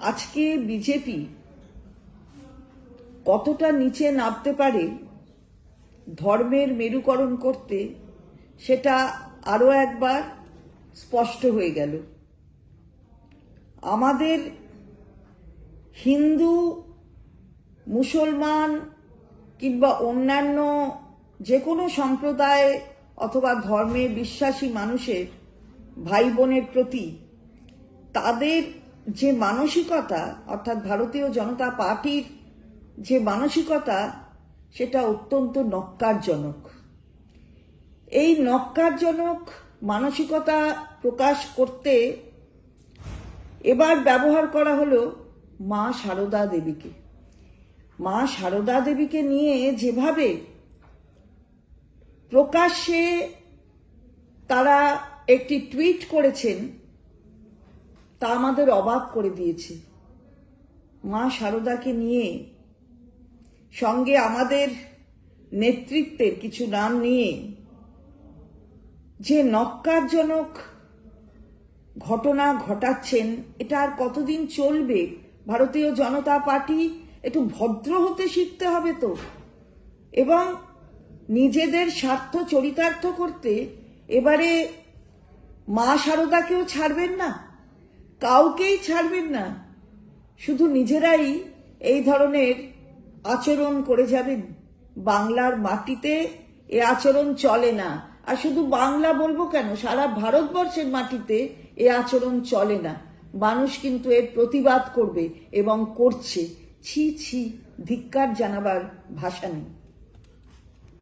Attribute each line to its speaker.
Speaker 1: আজকে বিজেপি কতটা নিচে নামতে পারে ধর্মের মেরুকরণ করতে, সেটা আরও একবার স্পষ্ট হয়ে গেল। আমাদের হিন্দু, মুসলমান কিংবা অন্যান্য যে কোনো সম্প্রদায় অথবা ধর্মে বিশ্বাসী মানুষের ভাই বোনের প্রতি তাদের যে মানসিকতা, অর্থাৎ ভারতীয় জনতা পার্টির যে মানসিকতা, সেটা অত্যন্ত নক্কারজনক এই নক্কারজনক মানসিকতা প্রকাশ করতে এবার ব্যবহার করা হলো মা সারদা দেবীকে। মা সারদা দেবীকে নিয়ে যেভাবে প্রকাশ্যে তারা একটি টুইট করেছেন তা আমাদের অবাক করে দিয়েছে। মা সারদাকে নিয়ে সঙ্গে আমাদের নেতৃত্বের কিছু নাম নিয়ে যে নক্কারজনক ঘটনা ঘটাচ্ছেন, এটা আর কতদিন চলবে? ভারতীয় জনতা পার্টি একটু ভদ্র হতে শিখতে হবে তো। এবং নিজেদের স্বার্থ চরিতার্থ করতে এবারে মা শারদাকেও ছাড়বেন না? কাউকেই ছাড়বেন না। শুধু নিজেরাই এই ধরনের আচরণ করে যাবেন। বাংলার মাটিতে এ আচরণ চলে না। আর শুধু বাংলা বলব কেন? সারা ভারতবর্ষের মাটিতে এ আচরণ চলে না। মানুষ কিন্তু এর প্রতিবাদ করবে এবং করছে। ছি ছি, ধিক্কার জানাবার ভাষা নেই।